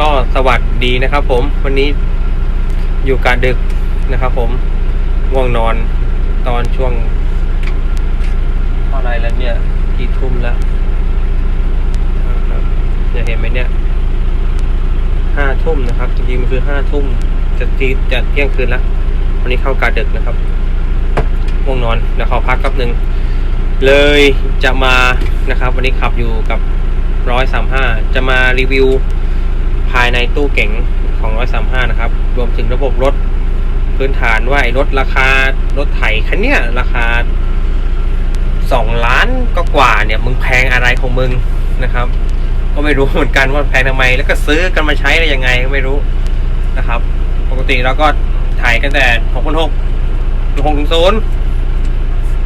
ก็สวัสดีนะครับ ผมวันนี้อยู่การดึกนะครับ ผมง่วงนอนตอนช่วงเท่าไรแล้วเนี่ยกี่ทุ่มแล้วจะเห็นไหมเนี่ยห้าทุ่มนะครับจริงๆมันคือห้าทุ่มจะทีจะเที่ยงคืนแล้ววันนี้เข้าการดึกนะครับง่วงนอนเดี๋ยวขอพักแป๊บหนึ่งเลยจะมานะครับ วันนี้ขับอยู่กับร้อยสามห้าจะมารีวิวายในตู้เก๋งของ 135 นะครับ รวมถึงระบบรถพื้นฐานว่าไอ้รถราคารถไถคันเนี้ยราคา 2 ล้านก็กว่าเนี่ยมึงแพงอะไรของมึงนะครับ ก็ไม่รู้เหมือนกันว่าแพงทำไม แล้วก็ซื้อกันมาใช้อะไรยังไงก็ไม่รู้นะครับ ปกติเราก็ถ่ายกันแต่6 6 6 6 1 0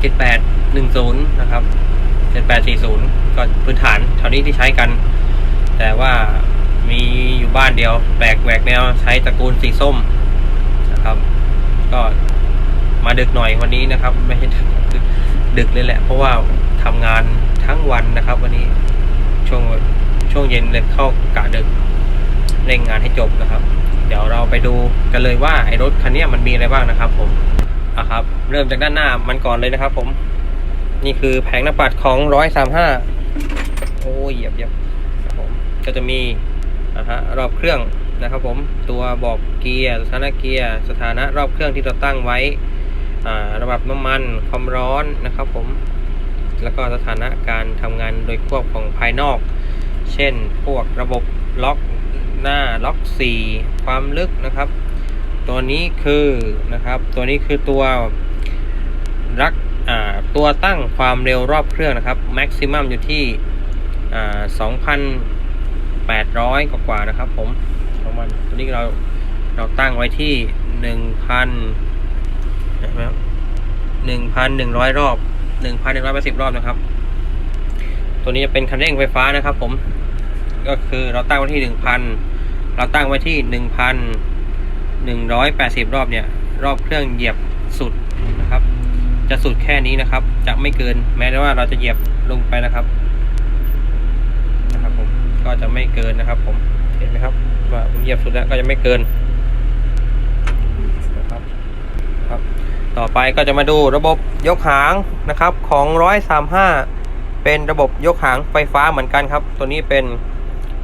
7 8 1 0 นะครับ 7 8 4 0 ก็พื้นฐานเท่านี้ที่ใช้กัน แต่ว่า มีอยู่บ้านเดียว แปลกแหวกแนวใช้ตระกูลสีส้มนะครับ ก็มาดึกหน่อยวันนี้นะครับ ไม่ใช่ดึกเลยแหละ เพราะว่าทำงานทั้งวันนะครับ วันนี้ช่วงช่วงเย็นเลยเข้ากะดึกเร่งงานให้จบนะครับ เดี๋ยวเราไปดูกันเลยว่าไอ้รถคันนี้มันมีอะไรบ้างนะครับ ผมอะครับ เริ่มจากด้านหน้ามันก่อนเลยนะครับ ผม นี่คือแผงหน้าปัดของร้อยสามห้าโอ้ยเหยียบเหยียบครับผมก็จะมี นะฮะรอบเครื่องนะครับผมตัวบอกเกียร์สถานะเกียร์สถานะรอบเครื่องที่เราตั้งไว้ระดับน้ำมันความร้อนนะครับผมแล้วก็สถานะการทำงานโดยควบของภายนอก เช่นพวกระบบล็อกหน้าล็อก 4 ความลึกนะครับ ตัวนี้คือนะครับตัวนี้คือตัวรักตัวตั้งความเร็วรอบเครื่องนะครับแม็กซิมัมอยู่ที่อ่ 800 กว่าๆนะครับ ผมของมันตัวนี้เราเราตั้งไว้ที่ 1,000เห็นไหมครับ1,100 รอบ 1,180 รอบนะครับ ตัวนี้จะเป็นคันเร่งไฟฟ้านะครับ ผมก็คือเราตั้งไว้ที่ 1,000 เราตั้งไว้ที่ 1,180 รอบเนี่ย รอบเครื่องเหยียบสุดนะครับ จะสุดแค่นี้นะครับ จะไม่เกินแม้ว่าเราจะเหยียบลงไปนะครับ ก็จะไม่เกินนะครับ ผมเห็นไหมครับ ว่าผมเหยียบสุดแล้วก็จะไม่เกินนะครับครับ ต่อไปก็จะมาดูระบบยกหางนะครับของ 135 เป็นระบบยกหางไฟฟ้าเหมือนกันครับ ตัวนี้เป็น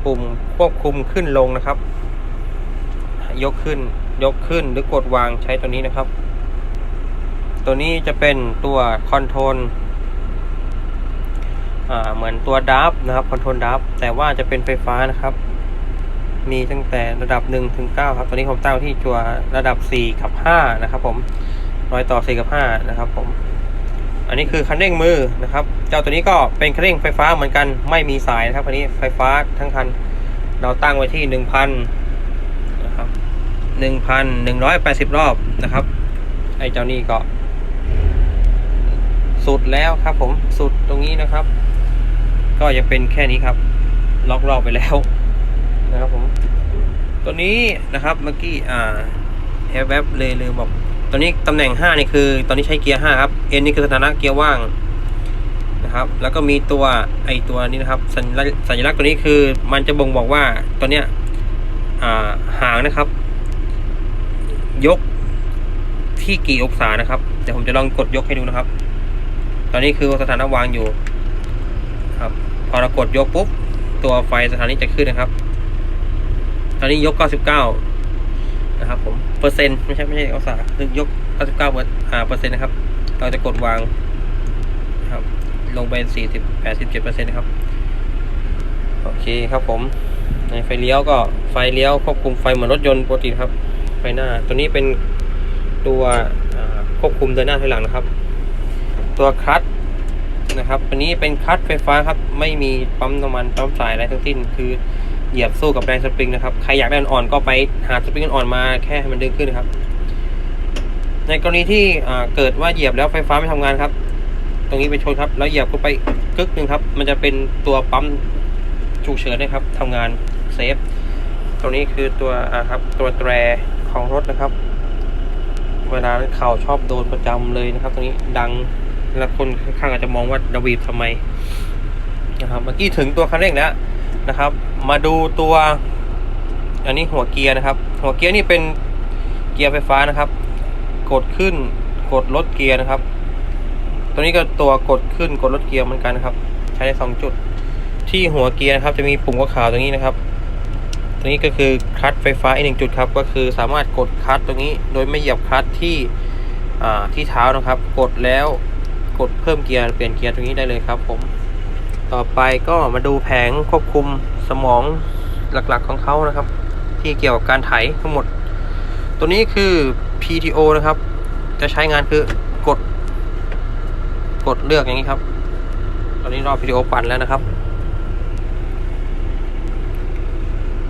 ปุ่มควบคุมขึ้นลงนะครับ ยกขึ้นยกขึ้นหรือกดวางใช้ตัวนี้นะครับ ตัวนี้จะเป็นตัวคอนโทรล เหมือนตัวดับนะครับคอนโทรลดับแต่ว่าจะเป็นไฟฟ้านะครับ มีตั้งแต่ระดับ1ถึง9ครับตัวนี้ผมตั้งที่ตัวระดับ4กับ5นะครับ ผมรอยต่อ4กับ5นะครับ ผม อันนี้คือคันเร่งมือนะครับ เจ้าตัวนี้ก็เป็นคันเร่งไฟฟ้าเหมือนกันไม่มีสายนะครับอันนี้ไฟฟ้าทั้งคัน เราตั้งไว้ที่ 1,000นะครับ1,180 รอบนะครับ ไอ้เจ้านี่ก็สุดแล้วครับผมสุดตรงนี้นะครับ ก็ยังเป็นแค่นี้ครับล็อกรอบไปแล้วนะครับผมตัวนี้นะครับเมื่อกี้อ่าแอบแวบเลยลืมบอกตัวนี้ตำแหน่ง5นี่คือ ตอนนี้ใช้เกียร์5ครับ N นี่คือสถานะเกียร์ว่างนะครับแล้วก็มีตัวไอตัวนี้นะครับสัญลักษณ์สัญลักษณ์ตัวนี้คือมันจะบ่งบอกว่าตัวเนี้ยอ่าหางนะครับ ยกที่กี่องศานะครับเดี๋ยวผมจะลองกดยกให้ดูนะครับ ตอนนี้คือสถานะวางอยู่ พอเรากดยกปุ๊บตัวไฟสถานีจะขึ้นนะครับตอนนี้ยก 99 นะครับผมเปอร์เซ็นต์ไม่ใช่ไม่ใช่องศาคือยก 99เปอร์อ่าเปอร์เซ็นต์นะครับ เราจะกดวางนะครับ ลงไป 40 87เปอร์เซ็นต์นะครับโอเคครับผมในไฟเลี้ยวก็ไฟเลี้ยวควบคุมไฟเหมือนรถยนต์ปกติครับ ไฟหน้า ตัวนี้เป็นตัวควบคุมเดินหน้าถอยหลังนะครับ ตัวคลัตช์ นะครับ อันนี้เป็นคัตไฟฟ้าครับ ไม่มีปั๊มน้ำมันปั๊มสายอะไรทั้งสิ้น คือเหยียบสู้กับแรงสปริงนะครับ ใครอยากได้อ่อนๆก็ไปหาสปริงอ่อนมาแค่ให้มันดึงขึ้นนะครับ ในกรณีที่เกิดว่าเหยียบแล้วไฟฟ้าไม่ทำงานครับ ตรงนี้ไปชนครับ แล้วเหยียบเข้าไปกึกหนึ่งครับ มันจะเป็นตัวปั๊มฉุกเฉินนะครับทำงานเซฟ ตรงนี้คือตัวอ่าครับตัวแตรของรถนะครับ เวลาเข่าชอบโดนประจำเลยนะครับ ตรงนี้ดัง แล้วคนข้างอาจจะมองว่าระวีบทำไมนะครับเมื่อกี้ถึงตัวคันเร่งแล้วนะครับ มาดูตัว อันนี้หัวเกียร์นะครับ หัวเกียร์นี่เป็นเกียร์ไฟฟ้านะครับ กดขึ้นกดลดเกียร์นะครับ ตัวนี้ก็ตัวกดขึ้นกดลดเกียร์เหมือนกันนะครับ ใช้ได้สองจุด ที่หัวเกียร์นะครับ จะมีปุ่มขาวๆตรงนี้นะครับตัวนี้ก็คือคลัตช์ไฟฟ้าอีกหนึ่งจุดครับ ก็คือสามารถกดคลัตช์ตรงนี้ โดยไม่เหยียบคลัตช์ที่อ่าที่เท้านะครับ กดแล้ว กดเพิ่มเกียร์เปลี่ยนเกียร์ตรงนี้ได้เลยครับผม ต่อไปก็มาดูแผงควบคุมสมองหลักๆของเขานะครับ ที่เกี่ยวกับการไถทั้งหมด ตัวนี้คือ PTO นะครับ จะใช้งานคือกด กดเลือกอย่างนี้ครับ ตอนนี้รอบ PTO ปั่นแล้วนะครับ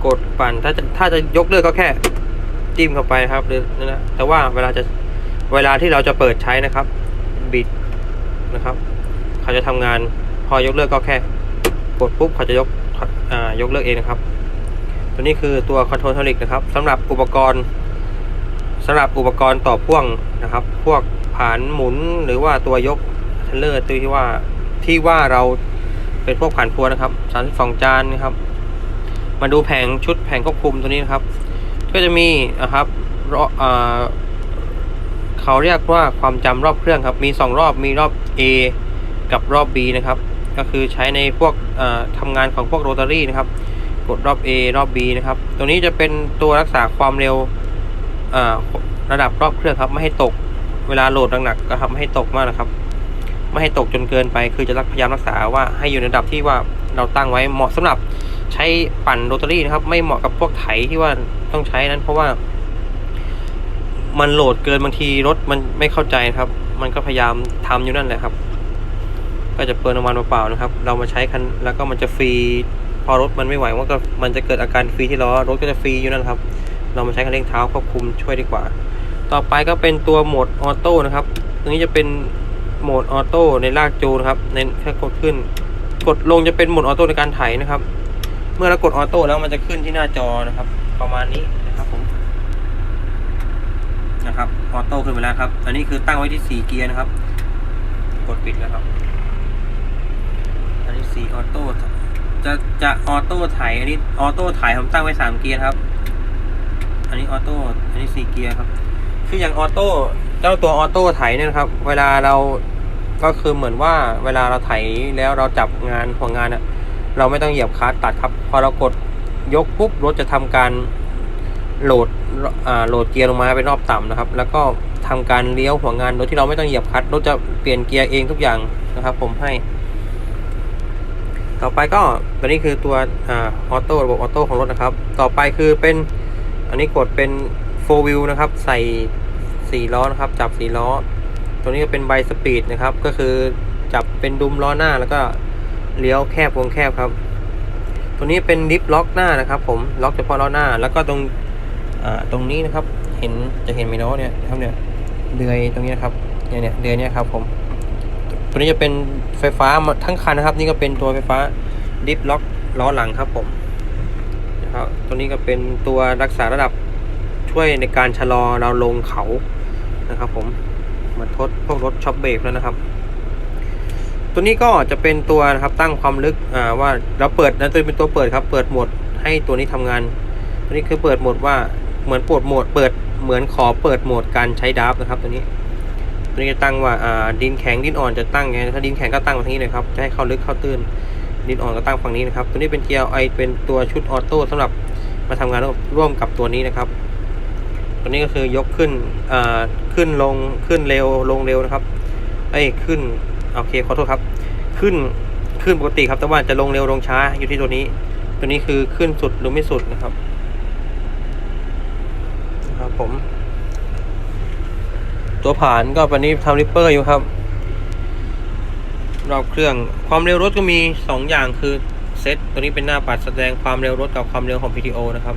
กดปั่นถ้าจะถ้าจะยกเลือกก็แค่จิ้มเข้าไปครับหรือนั่นนะแต่ว่าเวลาจะเวลาที่เราจะเปิดใช้นะครับ นะครับ เขาจะทำงานพอยกเลิกก็แค่กดปุ๊บเขาจะยกยกเลิกเองนะครับ ตัวนี้คือตัวคอนโทรลเทลิกนะครับสำหรับอุปกรณ์สำหรับอุปกรณ์ต่อพ่วงนะครับ พวกผานหมุนหรือว่าตัวยกเทเลอร์ตัวที่ว่าที่ว่าเราเป็นพวกผ่านพัวนะครับ32จานนะครับ มาดูแผงชุดแผงควบคุมตัวนี้นะครับ ก็จะมีนะครับรออ่า เขาเรียกว่าความจำรอบเครื่องครับ มี 2 รอบ มีรอบ A กับรอบ B นะครับ ก็คือใช้ในพวกทำงานของพวกโรตารี่นะครับ กดรอบ A รอบ B นะครับ ตัวนี้จะเป็นตัวรักษาความเร็วระดับรอบเครื่องครับ ไม่ให้ตก เวลาโหลดหนักๆก็ทำไม่ให้ตกมากนะครับ ไม่ให้ตกจนเกินไป คือจะรักพยายามรักษาว่าให้อยู่ในระดับที่ว่าเราตั้งไว้ เหมาะสำหรับใช้ปั่นโรตารี่นะครับ ไม่เหมาะกับพวกไถที่ว่าต้องใช้นั้น เพราะว่า มันโหลดเกินบางทีรถมันไม่เข้าใจครับ มันก็พยายามทำอยู่นั่นแหละครับ ก็จะเปลืองน้ำมันเปล่าๆนะครับ เรามาใช้คันแล้วก็มันจะฟรี พอรถมันไม่ไหวมันก็มันจะเกิดอาการฟรีที่ล้อรถก็จะฟรีอยู่นั่นครับ เรามาใช้คันเร่งเท้าควบคุมช่วยดีกว่า ต่อไปก็เป็นตัวโหมดออโต้นะครับตรงนี้จะเป็นโหมดออโต้ในลากจูนะครับในแค่กดขึ้น กดลงจะเป็นโหมดออโต้ในการไถนะครับ เมื่อเรากดออโต้แล้วมันจะขึ้นที่หน้าจอนะครับ ประมาณนี้ นะครับออโต้ขึ้นไปแล้วครับอันนี้คือตั้งไว้ที่สี่เกียร์นะครับ กดปิดแล้วครับ อันนี้สี่ออโต้จะจะออโต้ถ่ายอันนี้ออโต้ถ่ายผมตั้งไว้สามเกียร์ครับ อันนี้ออโต้อันนี้สี่เกียร์ครับ คืออย่างออโต้เจ้าตัวออโต้ไถเนี่ยครับ เวลาเราก็คือเหมือนว่าเวลาเราไถแล้วเราจับงานหัวงานอะเราไม่ต้องเหยียบคลัตช์ตัดครับ พอเรากดยกปุ๊บรถจะทำการ โหลดโหลดเกียร์ลงมาเป็นรอบต่ำนะครับ แล้วก็ทำการเลี้ยวหัวงานโดยที่เราไม่ต้องเหยียบคลัตช์รถจะเปลี่ยนเกียร์เองทุกอย่างนะครับ ผมให้ ต่อไปก็ตัวนี้คือตัวออโต้ระบบออโต้ของรถนะครับ ต่อไปคือเป็นอันนี้กดเป็น4 wheel นะครับ ใส่4ล้อนะครับ จับ4ล้อ ตัวนี้ก็เป็นไบสปีดนะครับ ก็คือจับเป็นดุมล้อหน้าแล้วก็เลี้ยวแคบวงแคบครับ ตัวนี้เป็นดิฟล็อกหน้านะครับ ผมล็อกเฉพาะล้อหน้า แล้วก็ตรง ตรงนี้นะครับ เห็นจะเห็นไหมเนาะเนี่ยครับเนี่ยเดือยตรงนี้นะครับเนี่ยเนี่ยเดือยเนี่ยครับผม ตัวนี้จะเป็นไฟฟ้ามดทั้งคันนะครับ นี่ก็เป็นตัวไฟฟ้าดิฟล็อกล้อหลังครับผมนะครับตัวนี้ก็เป็นตัวรักษาระดับช่วยในการชะลอเราลงเขานะครับ ผมมันทดพวกรถช็อปเบรกแล้วนะครับ ตัวนี้ก็จะเป็นตัวนะครับตั้งความลึกว่าเราเปิดนะตัวเป็นตัวเปิดครับ เปิดโหมดให้ตัวนี้ทำงาน ตัวนี้คือเปิดโหมดว่า เหมือนปวดโหมดเปิดเหมือนขอเปิดโหมดการใช้ดับนะครับตัวนี้ ตัวนี้จะตั้งว่าอ่าดินแข็งดินอ่อนจะตั้งไงถ้าดินแข็งก็ตั้งฝั่งนี้เลยครับจะให้เข้าลึกเข้าตื้นดินอ่อนก็ตั้งฝั่งนี้นะครับ ตัวนี้เป็นเกียร์ไอเป็นตัวชุดออโต้สำหรับมาทำงานร่วมกับตัวนี้นะครับ ตัวนี้ก็คือยกขึ้นอ่าขึ้นลงขึ้นเร็วลงเร็วนะครับเอ้ขึ้นโอเคขอโทษครับ ขึ้นขึ้นปกติครับแต่ว่าจะลงเร็วลงช้าอยู่ที่ตัวนี้ ตัวนี้คือขึ้นสุดหรือไม่สุดนะครับ ผม ตัวผ่านก็วันนี้ทำริปเปอร์อยู่ครับ รอบเครื่องความเร็วรถก็มี 2 อย่างคือเซตตัวนี้เป็นหน้าปัดแสดงความเร็วรถกับความเร็วของ PTO นะครับ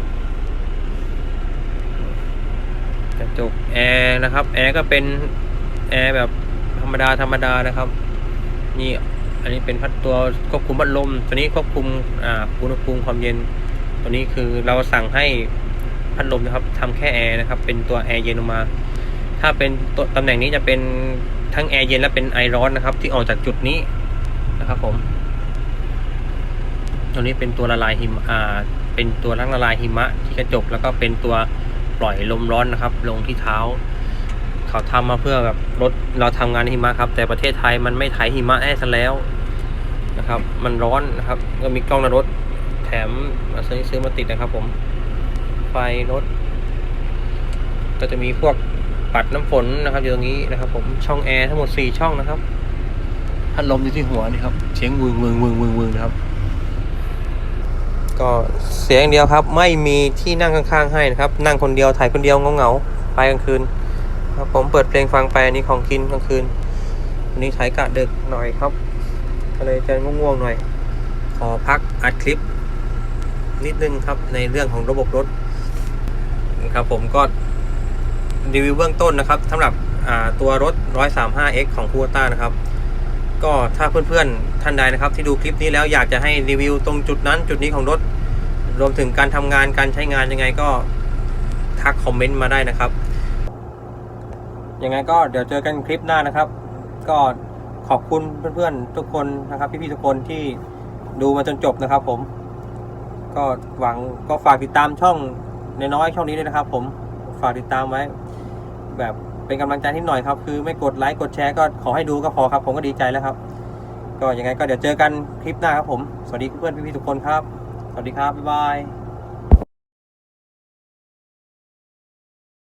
กระจกแอร์นะครับแอร์ก็เป็นแอร์แบบธรรมดาธรรมดานะครับ นี่อันนี้เป็นพัดตัวควบคุมพัดลม ตัวนี้ควบคุมอ่าอุณหภูมิความเย็น ตัวนี้คือเราสั่งให้ พัดลมนะครับทำแค่แอร์นะครับเป็นตัวแอร์เย็นออกมา ถ้าเป็นตัวตำแหน่งนี้จะเป็นทั้งแอร์เย็นและเป็นไอร้อนนะครับ ที่ออกจากจุดนี้นะครับผมตัวนี้เป็นตัวละลายหิมะอ่าเป็นตัวล้างละลายหิมะที่กระจกแล้วก็เป็นตัวปล่อยลมร้อนนะครับ ลงที่เท้า เขาทำมาเพื่อแบบลดเราทำงานในหิมะครับ แต่ประเทศไทยมันไม่ไถหิมะให้ซะแล้วนะครับ มันร้อนนะครับ ก็มีกล้องหน้ารถแถมซื้อซื้อมาติดนะครับผม ไฟรถ ก็จะมีพวกปัดน้ำฝนนะครับอยู่ตรงนี้นะครับ ผมช่องแอร์ทั้งหมด 4 ช่องนะครับพัดลมอยู่ที่หัวนี่ครับเสียงวึงวึงวึงวึงวึงนะครับ ก็เสียงเดียวครับ ไม่มีที่นั่งข้างๆให้นะครับ นั่งคนเดียวถ่ายคนเดียวเงาๆไปกลางคืนครับ ผมเปิดเพลงฟังไปอันนี้ของกินกลางคืนวันนี้ถ่ายกะดึกหน่อยครับก็เลยจะง่วงๆหน่อย ขอพักอัดคลิป นิดนึงครับในเรื่องของระบบรถนะ ครับผมก็รีวิวเบื้องต้นนะครับสำหรับตัวรถ 135x ของ c u ต้านะครับ ก็ถ้าเพื่อนๆท่านใดนะครับ ที่ดูคลิปนี้แล้วอยากจะให้รีวิวตรงจุดนั้นจุดนี้ของรถ รวมถึงการทำงานการใช้งานยังไงก็ทักคอมเมนต์มาได้นะครับยังไงก็เดี๋ยวเจอกันคลิปหน้านะครับ ก็ขอบคุณเพื่อนๆทุกคนนะครับ พี่ๆทุกคนที่ดูมาจนจบนะครับผม ก็หวังก็ฝากติดตามช่อง น้อยๆช่องนี้ด้วยนะครับ ผมฝากติดตามไว้ แบบเป็นกำลังใจที่หน่อยครับ คือไม่กดไลค์กดแชร์ก็ขอให้ดูก็พอครับผมก็ดีใจแล้วครับ ก็ยังไงก็เดี๋ยวเจอกันคลิปหน้าครับผม สวัสดีเพื่อนพี่ๆทุกคนครับ สวัสดีครับบ๊ายบาย